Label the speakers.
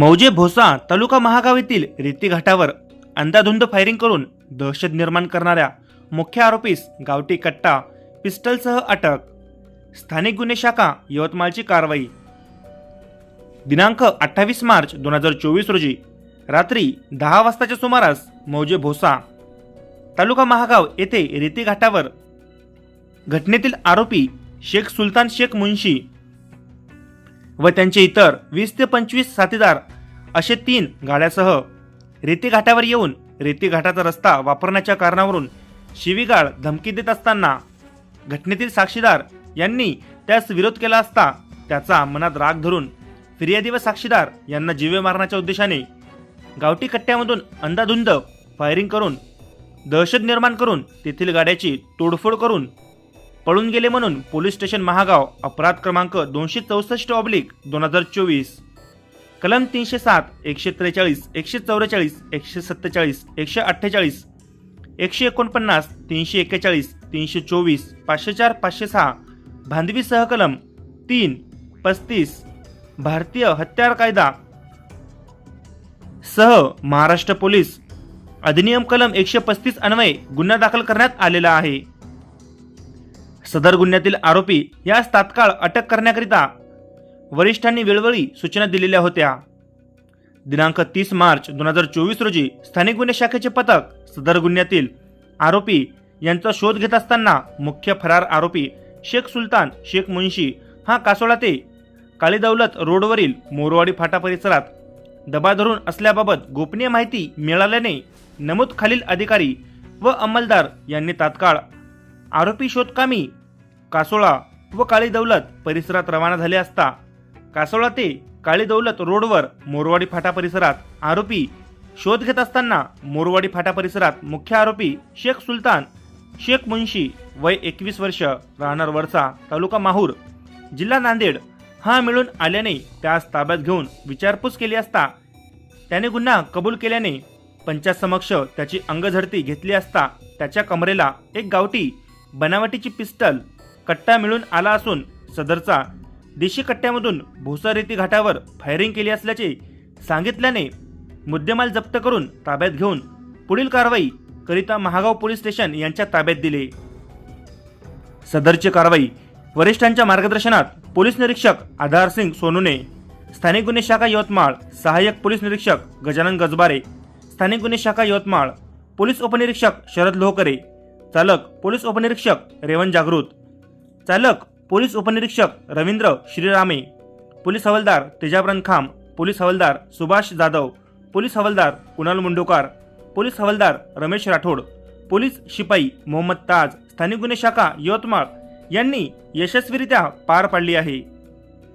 Speaker 1: मौजे भोसा तालुका महागाव येथील रेती घाटावर अंधाधुंद फायरिंग करून दहशत निर्माण करणाऱ्या मुख्य आरोपीस गावठी कट्टा पिस्टलसह अटक. स्थानिक गुन्हे शाखा यवतमाळची कारवाई. दिनांक अठ्ठावीस मार्च दोन हजार चोवीस रोजी रात्री दहा वाजताच्या सुमारास मौजे भोसा तालुका महागाव येथे रेती घाटावर घटनेतील आरोपी शेख सुलतान शेख मुन्शी व त्यांचे इतर वीस ते पंचवीस साथीदार असे तीन गाड्यासह रेती घाटावर येऊन रेती घाटाचा रस्ता वापरण्याच्या कारणावरून शिवीगाळ धमकी देत असताना घटनेतील साक्षीदार यांनी त्यास विरोध केला असता त्याचा मनात राग धरून फिर्यादी व साक्षीदार यांना जीवे मारण्याच्या उद्देशाने गावठी कट्ट्यामधून अंधाधुंद फायरिंग करून दहशत निर्माण करून तेथील गाड्याची तोडफोड करून पळून गेले म्हणून पोलीस स्टेशन महागाव अपराध क्रमांक दोनशे चौसष्ट ऑब्लिक दोन हजार चोवीस. कलम तीनशे सात एकशे त्रेचाळीस एकशे चौवेचाळीस एकशे सत्तेचाळीस एकशे अठ्ठेचाळीस एकशे एकोणपन्नास तीनशे एक्केचाळीस तीनशे चोवीस पाचशे चार पाचशे सहा. भांधवी सहकलम तीन पस्तीस. भारतीय हत्यार कायदा सह महाराष्ट्र पोलीस. अधिनियम कलम एकशे पस्तीस अन्वये गुन्हा दाखल करण्यात आलेला आहे. सदर गुन्ह्यातील आरोपी यास तात्काळ अटक करण्याकरिता वरिष्ठांनी वेळोवेळी सूचना दिलेल्या होत्या. दिनांक तीस मार्च दोन हजार चोवीस रोजी स्थानिक गुन्हे शाखेचे पथक सदर गुन्ह्यातील आरोपी यांचा शोध घेत असताना मुख्य फरार आरोपी शेख सुलतान शेख मुन्शी हा कासोळा ते काळी दौलत रोडवरील मोरवाडी फाटा परिसरात दबा धरून असल्याबाबत गोपनीय माहिती मिळाल्याने नमूद खालील अधिकारी व अंमलदार यांनी तात्काळ आरोपी शोधकामी कासोळा व काळी दौलत परिसरात रवाना झाले असता. कासोळा ते काळी दौलत रोडवर मोरवाडी फाटा परिसरात आरोपी शोध घेत असताना मोरवाडी फाटा परिसरात मुख्य आरोपी शेख सुलतान शेख मुन्शी वय एकवीस वर्ष राहणार वरचा तालुका माहूर जिल्हा नांदेड. हा मिळून आल्याने त्यास ताब्यात घेऊन विचारपूस केली असता त्याने गुन्हा कबूल केल्याने पंचासमक्ष त्याची अंगझडती घेतली असता त्याच्या कमरेला एक गावठी बनावटीची पिस्टल कट्टा मिळून आला असून सदरचा देशी कट्ट्यामधून भोसारेती घाटावर फायरिंग केली असल्याचे सांगितल्याने मुद्देमाल जप्त करून ताब्यात घेऊन पुढील कारवाई करिता महागाव पोलीस स्टेशन यांच्या ताब्यात दिले. सदरची कारवाई वरिष्ठांच्या मार्गदर्शनात पोलीस निरीक्षक आधार सिंग सोनूने स्थानिक गुन्हे शाखा यवतमाळ सहाय्यक पोलीस निरीक्षक गजानन गजबारे स्थानिक गुन्हे शाखा यवतमाळ पोलीस उपनिरीक्षक शरद लोहकरे चालक पोलीस उपनिरीक्षक रेवण जागृत चालक पोलीस उपनिरीक्षक रवींद्र श्रीरामे पोलीस हवालदार तेजाबरन खाम पोलीस हवालदार सुभाष जाधव पोलीस हवालदार कुणाल मुंडोकार पोलीस हवालदार रमेश राठोड पोलीस शिपाई मोहम्मद ताज स्थानिक गुन्हे शाखा यवतमाळ यांनी यशस्वीरित्या पार पाडली आहे.